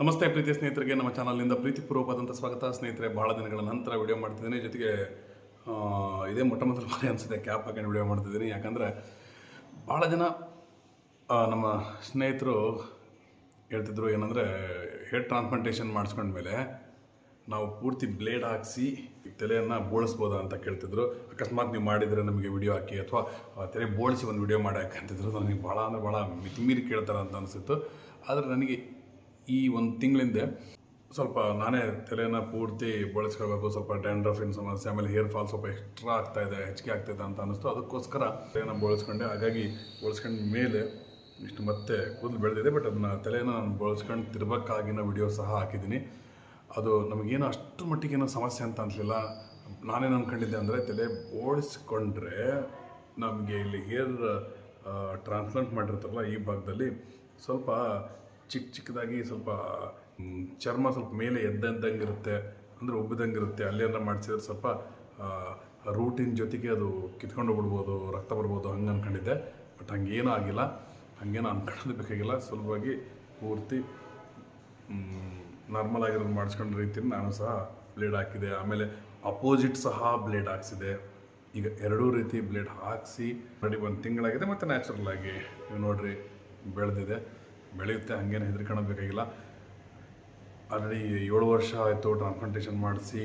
ನಮಸ್ತೆ ಪ್ರೀತಿ ಸ್ನೇಹಿತರಿಗೆ, ನಮ್ಮ ಚಾನಲ್ನಿಂದ ಪ್ರೀತಿಪೂರ್ವಕವಾದಂಥ ಸ್ವಾಗತ. ಸ್ನೇಹಿತರೆ ಭಾಳ ದಿನಗಳ ನಂತರ ವಿಡಿಯೋ ಮಾಡ್ತಿದ್ದೀನಿ. ಜೊತೆಗೆ ಇದೇ ಮೊಟ್ಟ ಮೊದಲು ಬಾರಿ ಅನಿಸುತ್ತೆ ಕ್ಯಾಪ್ ಹಾಕೊಂಡು ವಿಡಿಯೋ ಮಾಡ್ತಿದ್ದೀನಿ. ಯಾಕಂದರೆ ಭಾಳ ಜನ ನಮ್ಮ ಸ್ನೇಹಿತರು ಹೇಳ್ತಿದ್ರು ಏನಂದರೆ ಹೇರ್ ಟ್ರಾನ್ಸ್ಪ್ಲಾಂಟೇಷನ್ ಮಾಡಿಸ್ಕೊಂಡ್ಮೇಲೆ ನಾವು ಪೂರ್ತಿ ಬ್ಲೇಡ್ ಹಾಕಿಸಿ, ತಲೆಯನ್ನು ಬೋಳಿಸ್ಬೋದಾ ಅಂತ ಕೇಳ್ತಿದ್ರು. ಅಕಸ್ಮಾತ್ ನೀವು ಮಾಡಿದರೆ ನಮಗೆ ವಿಡಿಯೋ ಹಾಕಿ, ಅಥವಾ ತಲೆ ಬೋಳಿಸಿ ಒಂದು ವಿಡಿಯೋ ಮಾಡಿ ಹಾಕಿ ಅಂತಿದ್ರು. ನನಗೆ ಭಾಳ ಅಂದರೆ ಭಾಳ ಮಿತಿಮೀರಿ ಕೇಳ್ತಾರೆ ಅಂತ ಅನಿಸಿತ್ತು. ಆದರೆ ನನಗೆ ಈ ಒಂದು ತಿಂಗಳಿಂದೆ ಸ್ವಲ್ಪ ನಾನೇ ತಲೆನ ಪೂರ್ತಿ ಬಳಸ್ಕೋಬೇಕು ಸ್ವಲ್ಪ ಡ್ಯಾಂಡ್ರಫಿನ ಸಮಸ್ಯೆ, ಆಮೇಲೆ ಹೇರ್ ಫಾಲ್ ಸ್ವಲ್ಪ ಎಕ್ಸ್ಟ್ರಾ ಆಗ್ತಾ ಇದೆ, ಹೆಚ್ಚಿಗೆ ಆಗ್ತಾಯಿದೆ ಅಂತ ಅನ್ನಿಸ್ತು. ಅದಕ್ಕೋಸ್ಕರ ತಲೆನ ಬಳಸ್ಕೊಂಡೆ. ಹಾಗಾಗಿ ಬಳಸ್ಕೊಂಡ ಮೇಲೆ ಇಷ್ಟು ಮತ್ತೆ ಕೂದಲು ಬೆಳೆದಿದೆ ಬಟ್ ಅದನ್ನ ತಲೆನ ನಾನು ಬಳಸ್ಕೊಂಡು ತಿರ್ಬೇಕಾಗಿನ ವಿಡಿಯೋ ಸಹ ಹಾಕಿದ್ದೀನಿ. ಅದು ನಮಗೇನು ಅಷ್ಟು ಮಟ್ಟಿಗೇನೋ ಸಮಸ್ಯೆ ಅಂತ ಅನ್ಸಲಿಲ್ಲ ನಾನೇನು ಅಂದ್ಕೊಂಡಿದ್ದೆ ಅಂದರೆ ತಲೆ ಬೋಳಿಸ್ಕೊಂಡ್ರೆ ನಮಗೆ ಇಲ್ಲಿ ಹೇರ್ ಟ್ರಾನ್ಸ್ಪ್ಲಾಂಟ್ ಮಾಡಿರ್ತಾರಲ್ಲ ಈ ಭಾಗದಲ್ಲಿ ಸ್ವಲ್ಪ ಚಿಕ್ಕ ಚಿಕ್ಕದಾಗಿ ಸ್ವಲ್ಪ ಚರ್ಮ ಸ್ವಲ್ಪ ಮೇಲೆ ಎದ್ದಂಗೆ ಇರುತ್ತೆ ಅಂದರೆ ಉಬ್ಬಿದಂಗೆ ಇರುತ್ತೆ ಅಲ್ಲೇನಾರ ಮಾಡಿಸಿದ್ರೆ ಸ್ವಲ್ಪ ರೂಟಿನ ಜೊತೆಗೆ ಅದು ಕಿತ್ಕೊಂಡು ಬಿಡ್ಬೋದು ರಕ್ತ ಬರ್ಬೋದು, ಹಂಗೆ ಅಂದ್ಕೊಂಡಿದ್ದೆ ಬಟ್ ಹಂಗೇನೂ ಆಗಿಲ್ಲ. ಹಂಗೇನು ಅಂದ್ಕೊಳ್ಳೋದು ಬೇಕಾಗಿಲ್ಲ. ಸುಲಭವಾಗಿ ಪೂರ್ತಿ ನಾರ್ಮಲ್ ಆಗಿರೋದು ಮಾಡಿಸ್ಕೊಂಡ ರೀತಿಯಲ್ಲಿ ನಾನು ಸಹ ಬ್ಲೇಡ್ ಹಾಕಿದೆ. ಆಮೇಲೆ ಅಪೋಸಿಟ್ ಸಹ ಬ್ಲೇಡ್ ಹಾಕ್ಸಿದೆ. ಈಗ ಎರಡೂ ರೀತಿ ಬ್ಲೇಡ್ ಹಾಕಿಸಿ ರೆಡಿ ಒಂದು ತಿಂಗಳಾಗಿದೆ, ಮತ್ತು ನ್ಯಾಚುರಲ್ ಆಗಿ. ನೀವು ನೋಡ್ರಿ, ಬೆಳೆದಿದೆ. ಬೆಳೆಯುತ್ತೆ, ಹಂಗೇನು ಹೆದರ್ಕೊಳ್ಳೋದು ಬೇಕಾಗಿಲ್ಲ ಆಲ್ರೆಡಿ ಏಳು ವರ್ಷ ಆಯಿತು ಟ್ರಾನ್ಸ್ಪ್ಲಾಂಟೇಷನ್ ಮಾಡಿಸಿ,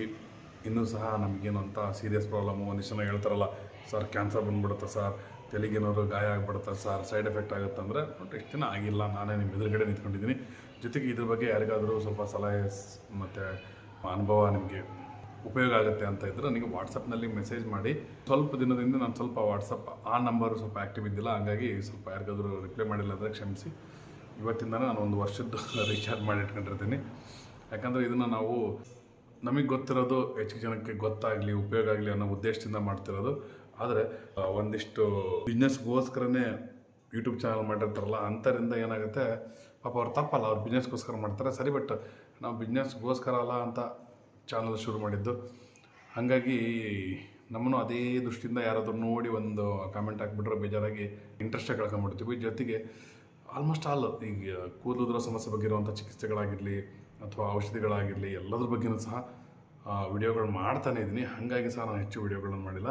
ಇನ್ನೂ ಸಹ ನಮಗೇನು ಅಂತ ಸೀರಿಯಸ್ ಪ್ರಾಬ್ಲಮ್ಮು ಒಂದಿಷ್ಟು ಜನ ಹೇಳ್ತಾರಲ್ಲ, ಸರ್ ಕ್ಯಾನ್ಸರ್ ಬಂದ್ಬಿಡುತ್ತೆ ಸರ್ ತಲೆಗೇನಾದ್ರು ಗಾಯ ಆಗಿಬಿಡುತ್ತೆ ಸರ್ ಸೈಡ್ ಎಫೆಕ್ಟ್ ಆಗುತ್ತೆ ಅಂದರೆ ಬಟ್ ಎಷ್ಟು ದಿನ ಆಗಿಲ್ಲ, ನಾನೇ ನಿಮ್ಮ ಎದುರುಗಡೆ ನಿಂತ್ಕೊಂಡಿದ್ದೀನಿ. ಜೊತೆಗೆ ಇದ್ರ ಬಗ್ಗೆ ಯಾರಿಗಾದರೂ ಸ್ವಲ್ಪ ಸಲಹೆ ಮತ್ತು ಅನುಭವ ನಿಮಗೆ ಉಪಯೋಗ ಆಗುತ್ತೆ ಅಂತ ಇದ್ದರೆ ನನಗೆ ವಾಟ್ಸಪ್ನಲ್ಲಿ ಮೆಸೇಜ್ ಮಾಡಿ. ಸ್ವಲ್ಪ ದಿನದಿಂದ ನಾನು ಸ್ವಲ್ಪ ವಾಟ್ಸಪ್ ಆ ನಂಬರು ಸ್ವಲ್ಪ ಆ್ಯಕ್ಟಿವ್ ಇದ್ದಿಲ್ಲ, ಹಾಗಾಗಿ ಸ್ವಲ್ಪ ಯಾರಿಗಾದರೂ ರಿಪ್ಲೈ ಮಾಡಿಲ್ಲ ಅಂದರೆ ಕ್ಷಮಿಸಿ. ಇವತ್ತಿಂದನೇ ನಾನು ಒಂದು ವರ್ಷದ್ದು ರೀಚಾರ್ಜ್ ಮಾಡಿ ಇಟ್ಕೊಂಡಿರ್ತೀನಿ. ಯಾಕಂದರೆ ಇದನ್ನು ನಾವು ನಮಗೆ ಗೊತ್ತಿರೋದು ಹೆಚ್ಚು ಜನಕ್ಕೆ ಗೊತ್ತಾಗಲಿ, ಉಪಯೋಗ ಆಗಲಿ ಅನ್ನೋ ಉದ್ದೇಶದಿಂದ ಮಾಡ್ತಿರೋದು. ಆದರೆ ಒಂದಿಷ್ಟು ಬಿಸ್ನೆಸ್ಗೋಸ್ಕರನೇ ಯೂಟ್ಯೂಬ್ ಚಾನಲ್ ಮಾಡಿರ್ತಾರಲ್ಲ ಅಂಥರಿಂದ ಏನಾಗುತ್ತೆ, ಪಾಪ ಅವ್ರು ತಪ್ಪಲ್ಲ, ಅವ್ರು ಬಿಸ್ನೆಸ್ಗೋಸ್ಕರ ಮಾಡ್ತಾರೆ. ಸರಿ ಬಟ್ ನಾವು ಬಿಸ್ನೆಸ್ಗೋಸ್ಕರ ಅಲ್ಲ ಅಂತ ಚಾನಲ್ ಶುರು ಮಾಡಿದ್ದು. ಹಾಗಾಗಿ ನಮ್ಮನ್ನು ಅದೇ ದೃಷ್ಟಿಯಿಂದ ಯಾರಾದರೂ ನೋಡಿ ಒಂದು ಕಾಮೆಂಟ್ ಹಾಕ್ಬಿಟ್ರೆ ಬೇಜಾರಾಗಿ ಇಂಟ್ರೆಸ್ಟೇ ಕಳ್ಕೊಂಬಿಡ್ತೀವಿ. ಜೊತೆಗೆ ಆಲ್ಮೋಸ್ಟ್ ಆಲ್ ಈಗ ಕೂದಲುದ್ರ ಸಮಸ್ಯೆ ಬಗ್ಗೆ ಇರುವಂಥ ಚಿಕಿತ್ಸೆಗಳಾಗಿರಲಿ ಅಥವಾ ಔಷಧಿಗಳಾಗಿರಲಿ ಎಲ್ಲದ್ರ ಬಗ್ಗೆನೂ ಸಹ ವಿಡಿಯೋಗಳು ಮಾಡ್ತಾನೆ ಇದ್ದೀನಿ. ಹಾಗಾಗಿ ಸಹ ನಾನು ಹೆಚ್ಚು ವಿಡಿಯೋಗಳನ್ನು ಮಾಡಿಲ್ಲ.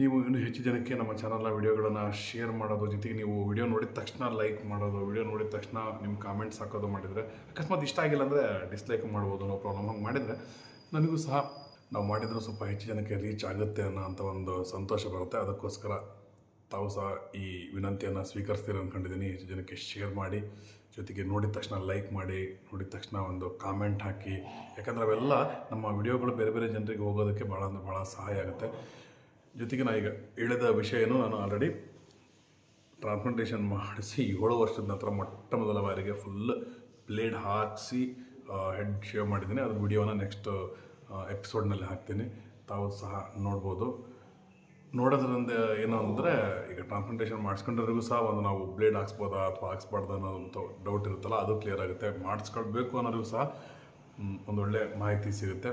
ನೀವು ಇನ್ನೂ ಹೆಚ್ಚು ಜನಕ್ಕೆ ನಮ್ಮ ಚಾನಲ್ನ ವಿಡಿಯೋಗಳನ್ನು ಶೇರ್ ಮಾಡೋದು ಜೊತೆಗೆ ನೀವು ವಿಡಿಯೋ ನೋಡಿದ ತಕ್ಷಣ ಲೈಕ್ ಮಾಡೋದು, ವಿಡಿಯೋ ನೋಡಿದ ತಕ್ಷಣ ನಿಮ್ಮ ಕಾಮೆಂಟ್ಸ್ ಹಾಕೋದು ಮಾಡಿದರೆ ಅಕಸ್ಮಾತ್ ಇಷ್ಟ ಆಗಿಲ್ಲ ಅಂದರೆ ಡಿಸ್ಲೈಕ್ ಮಾಡ್ಬೋದು, ನೋ ಪ್ರಾಬ್ಲಮ್. ಹಂಗೆ ಮಾಡಿದರೆ ನನಗೂ ಸಹ ನಾವು ಮಾಡಿದರೂ ಸ್ವಲ್ಪ ಹೆಚ್ಚು ಜನಕ್ಕೆ ರೀಚ್ ಆಗುತ್ತೆ ಅನ್ನೋ ಅಂಥ ಒಂದು ಸಂತೋಷ ಬರುತ್ತೆ. ಅದಕ್ಕೋಸ್ಕರ ತಾವು ಸಹ ಈ ವಿನಂತಿಯನ್ನು ಸ್ವೀಕರಿಸ್ತೀರ ಅಂದ್ಕೊಂಡಿದ್ದೀನಿ ಹೆಚ್ಚು ಜನಕ್ಕೆ ಶೇರ್ ಮಾಡಿ, ಜೊತೆಗೆ ನೋಡಿದ ತಕ್ಷಣ ಲೈಕ್ ಮಾಡಿ, ನೋಡಿದ ತಕ್ಷಣ ಒಂದು ಕಾಮೆಂಟ್ ಹಾಕಿ. ಯಾಕಂದರೆ ಅವೆಲ್ಲ ನಮ್ಮ ವಿಡಿಯೋಗಳು ಬೇರೆ ಬೇರೆ ಜನರಿಗೆ ಹೋಗೋದಕ್ಕೆ ಭಾಳ ಅಂದರೆ ಭಾಳ ಸಹಾಯ ಆಗುತ್ತೆ. ಜೊತೆಗೆ ನಾನು ಈಗ ಹೇಳಿದ ವಿಷಯನೂ ನಾನು ಆಲ್ರೆಡಿ ಟ್ರಾನ್ಸ್ಪ್ಲಾಂಟೇಷನ್ ಮಾಡಿಸಿ ಏಳು ವರ್ಷದ ನಂತರ ಮೊಟ್ಟ ಮೊದಲ ಬಾರಿಗೆ ಫುಲ್ ಬ್ಲೇಡ್ ಹಾಕಿಸಿ ಹೆಡ್ ಶೇವ್ ಮಾಡಿದ್ದೀನಿ. ಅದ್ರ ವಿಡಿಯೋನ ನೆಕ್ಸ್ಟ್ ಎಪಿಸೋಡ್ನಲ್ಲಿ ಹಾಕ್ತೀನಿ. ತಾವು ಸಹ ನೋಡ್ಬೋದು. ನೋಡೋದ್ರಿಂದ ಏನು ಅಂದರೆ ಈಗ ಟ್ರಾನ್ಸ್ಪ್ಲಾಂಟೇಷನ್ ಮಾಡಿಸ್ಕೊಂಡ್ರಿಗೂ ಸಹ ಒಂದು ನಾವು ಬ್ಲೇಡ್ ಹಾಕ್ಸ್ಬೋದಾ ಅಥವಾ ಹಾಕ್ಸ್ಬಾರ್ದು ಅನ್ನೋದು ಡೌಟ್ ಇರುತ್ತಲ್ಲ, ಅದು ಕ್ಲಿಯರ್ ಆಗುತ್ತೆ. ಮಾಡಿಸ್ಕೊಳ್ಬೇಕು ಅನ್ನೋರಿಗೂ ಸಹ ಒಂದೊಳ್ಳೆ ಮಾಹಿತಿ ಸಿಗುತ್ತೆ.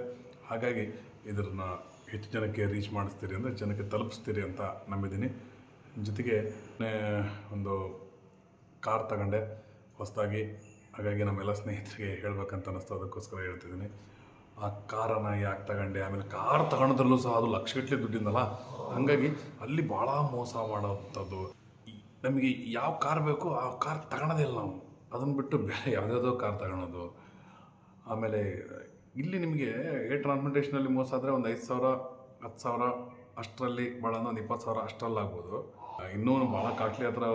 ಹಾಗಾಗಿ ಇದನ್ನು ಹೆಚ್ಚು ಜನಕ್ಕೆ ರೀಚ್ ಮಾಡಿಸ್ತೀರಿ ಅಂದರೆ ಜನಕ್ಕೆ ತಲುಪಿಸ್ತೀರಿ ಅಂತ ನಂಬಿದ್ದೀನಿ. ಜೊತೆಗೆ ಒಂದು ಕಾರ್ ತಗೊಂಡೆ, ಹೊಸದಾಗಿ. ಹಾಗಾಗಿ ನಮ್ಮೆಲ್ಲ ಸ್ನೇಹಿತರಿಗೆ ಹೇಳಬೇಕಂತ ಅನ್ನಿಸ್ತು, ಅದಕ್ಕೋಸ್ಕರ ಹೇಳ್ತಿದ್ದೀನಿ. ಆ ಕಾರನ್ನು ಯಾಕೆ ತಗೊಂಡೆ? ಆಮೇಲೆ ಕಾರ್ ತಗೊಂಡ್ರಲ್ಲೂ ಸಹ ಅದು ಲಕ್ಷಗಟ್ಟಲೆ ದುಡ್ಡಿಂದಲ್ಲ? ಹಾಗಾಗಿ ಅಲ್ಲಿ ಭಾಳ ಮೋಸ ಮಾಡೋವಂಥದ್ದು. ನಮಗೆ ಯಾವ ಕಾರ್ ಬೇಕು ಆ ಕಾರ್ ತಗೊಳೋದಿಲ್ಲ ನಾವು. ಅದನ್ನು ಬಿಟ್ಟು ಬೇರೆ ಯಾವುದ್ಯಾವುದೋ ಕಾರ್ ತಗೊಳೋದು. ಆಮೇಲೆ ಇಲ್ಲಿ ನಿಮಗೆ ಏರ್ ಟ್ರಾನ್ಸ್ಪೋರ್ಟೇಷನಲ್ಲಿ ಮೋಸ ಆದರೆ ಒಂದು ಐದು ಸಾವಿರ, ಹತ್ತು ಸಾವಿರ ಅಷ್ಟರಲ್ಲಿ ಭಾಳ ಒಂದು ಇಪ್ಪತ್ತು ಸಾವಿರ ಅಷ್ಟರಲ್ಲಿ ಆಗ್ಬೋದು. ಇನ್ನೂ ಭಾಳ ಕಾಟ್ಲಿ ಹತ್ರ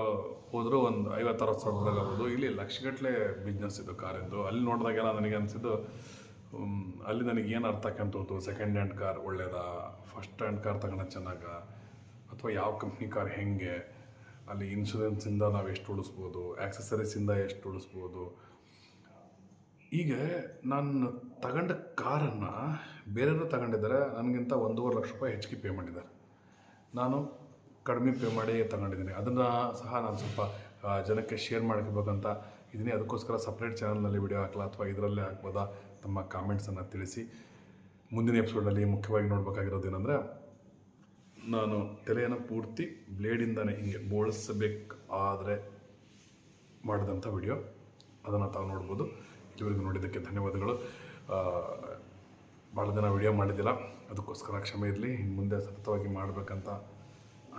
ಹೋದರೂ ಒಂದು ಐವತ್ತು, ಅರವತ್ತು ಸಾವಿರದಾಗ ಆಗ್ಬೋದು. ಇಲ್ಲಿ ಲಕ್ಷಗಟ್ಟಲೆ ಬಿಸ್ನೆಸ್ ಇದು ಕಾರಿಂದು ಅಲ್ಲಿ ನೋಡಿದಾಗೆಲ್ಲ ನನಗೆ ಅನಿಸಿದ್ದು ಅಲ್ಲಿ ನನಗೆ ಏನು ಅರ್ಥ ಆಕಂತ ಸೆಕೆಂಡ್ ಹ್ಯಾಂಡ್ ಕಾರ್ ಒಳ್ಳೇದಾ? ಫಸ್ಟ್ ಹ್ಯಾಂಡ್ ಕಾರ್ ತಗೋಣ ಚೆನ್ನಾಗ? ಅಥವಾ ಯಾವ ಕಂಪ್ನಿ ಕಾರ್ ಹೆಂಗೆ? ಅಲ್ಲಿ ಇನ್ಶೂರೆನ್ಸಿಂದ ನಾವು ಎಷ್ಟು ಉಳಿಸ್ಬೋದು? ಆ್ಯಕ್ಸಸರೀಸಿಂದ ಎಷ್ಟು ಉಳಿಸ್ಬೋದು? ಈಗ ನಾನು ತಗೊಂಡ ಕಾರನ್ನು ಬೇರೆಯವರು ತಗೊಂಡಿದ್ದಾರೆ. ನನಗಿಂತ ಒಂದೂವರೆ ಲಕ್ಷ ರೂಪಾಯಿ ಹೆಚ್ಚಿಗೆ ಪೇ ಮಾಡಿದ್ದಾರೆ. ನಾನು ಕಡಿಮೆ ಪೇ ಮಾಡಿ ತಗೊಂಡಿದ್ದೀನಿ. ಅದನ್ನು ಸಹ ನಾನು ಸ್ವಲ್ಪ ಜನಕ್ಕೆ ಶೇರ್ ಮಾಡ್ಕೋಬೇಕಂತ ಇದ್ದೀನಿ ಅದಕ್ಕೋಸ್ಕರ ಸಪ್ರೇಟ್ ಚಾನಲ್ನಲ್ಲಿ ವಿಡಿಯೋ ಹಾಕಲ್ಲ ಅಥವಾ ಇದರಲ್ಲೇ ಹಾಕ್ಬೋದಾ? ತಮ್ಮ ಕಾಮೆಂಟ್ಸನ್ನು ತಿಳಿಸಿ. ಮುಂದಿನ ಎಪಿಸೋಡಲ್ಲಿ ಮುಖ್ಯವಾಗಿ ನೋಡಬೇಕಾಗಿರೋದೇನೆಂದರೆ ನಾನು ತಲೆಯನ್ನು ಪೂರ್ತಿ ಬ್ಲೇಡಿಂದನೇ ಹಿಂಗೆ ಬೋಳಿಸಬೇಕು ಆದರೆ ಮಾಡಿದಂಥ ವಿಡಿಯೋ ಅದನ್ನು ತಾವು ನೋಡ್ಬೋದು. ಇಲ್ಲಿವರೆಗೂ ನೋಡಿದ್ದಕ್ಕೆ ಧನ್ಯವಾದಗಳು. ಭಾಳ ದಿನ ವಿಡಿಯೋ ಮಾಡಿದ್ದಿಲ್ಲ. ಅದಕ್ಕೋಸ್ಕರ ಕ್ಷಮೆ ಇರಲಿ. ಇನ್ನು ಮುಂದೆ ಸತತವಾಗಿ ಮಾಡಬೇಕಂತ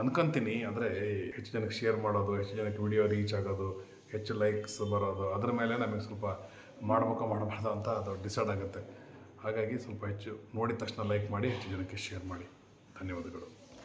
ಅನ್ಕೊಂತೀನಿ. ಆದರೆ ಹೆಚ್ಚು ಜನಕ್ಕೆ ಶೇರ್ ಮಾಡೋದು, ಹೆಚ್ಚು ಜನಕ್ಕೆ ವಿಡಿಯೋ ರೀಚ್ ಆಗೋದು, ಹೆಚ್ಚು ಲೈಕ್ಸ್ ಬರೋದು, ಅದರ ಮೇಲೆ ನಮಗೆ ಸ್ವಲ್ಪ ಮಾಡ್ಬೇಕೋ ಮಾಡಬಾರ್ದು ಅಂತ ಅದು ಡಿಸೈಡ್ ಆಗುತ್ತೆ. ಹಾಗಾಗಿ ಸ್ವಲ್ಪ ಹೆಚ್ಚು ನೋಡಿದ ತಕ್ಷಣ ಲೈಕ್ ಮಾಡಿ, ಹೆಚ್ಚು ಜನಕ್ಕೆ ಶೇರ್ ಮಾಡಿ. ಧನ್ಯವಾದಗಳು.